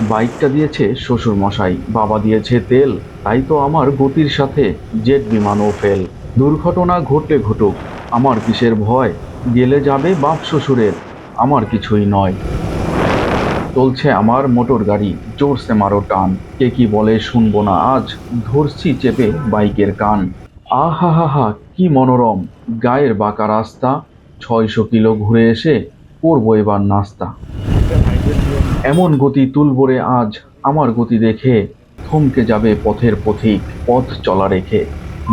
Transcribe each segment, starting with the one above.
বাইকটা দিয়েছে শ্বশুর মশাই বাবা দিয়েছে তেল। তাই তো আমার গতির সাথে জেট বিমানও ফেল। দুর্ঘটনা ঘটলে ঘটুক। আমার কিসের ভয়? গেলে যাবে বাপ শ্বশুরের। আমার কিছুই নয়। চলছে আমার মোটর গাড়ি। জোরসে মারো টান। কে কি বলে শুনব না আজ। ধরছি চেপে বাইকের কান। আহা কি মনোরম। গায়ের বাঁকা রাস্তা। ছয়শো কিলো ঘুরে এসে করব এবার নাস্তা। এমন গতি তুলবরে আজ আমার গতি দেখে। থমকে যাবে পথের পথিক, পথ চলা রেখে।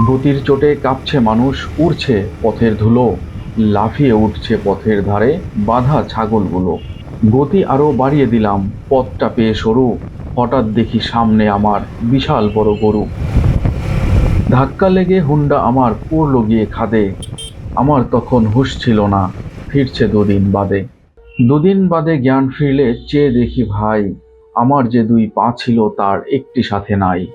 গতির চোটে কাঁপছে মানুষ, উড়ছে পথের ধুলো। লাফিয়ে উঠছে পথের ধারে বাঁধা ছাগলগুলো। গতি আরও বাড়িয়ে দিলাম, পথটা পেয়ে সরু। হঠাৎ দেখি সামনে আমার বিশাল বড় গরু। ধাক্কা লেগে হুন্ডা আমার পড়ল গিয়ে খাদে। আমার তখন হুঁশ ছিল না, ফিরছে দুদিন বাদে। দুদিন বাদে জ্ঞান ফিরলে চেয়ে দেখি ভাই, আমার যে দুই পা ছিল, তার একটি সাথে নাই।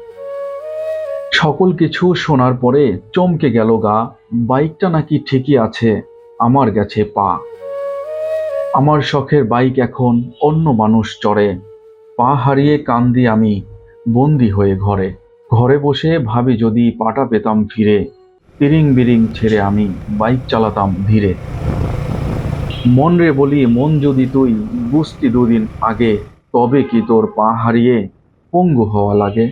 সকল কিছু শোনার পরে চমকে গেল গা, বাইকটা নাকি ঠিকই আছে, আমার গেছে পা। আমার শখের বাইক এখন অন্য মানুষ চড়ে, পা হারিয়ে কান্দি আমি বন্দি হয়ে ঘরে। ঘরে বসে ভাবি যদি পাটা পেতাম ফিরে, তিরিং বিরিং ছেড়ে আমি বাইক চালাতাম ধীরে। মন রে বলি, মন যদি তুই বুঝতি দুদিন আগে, তবে কি তোর পা হারিয়ে পঙ্গু হওয়া লাগে?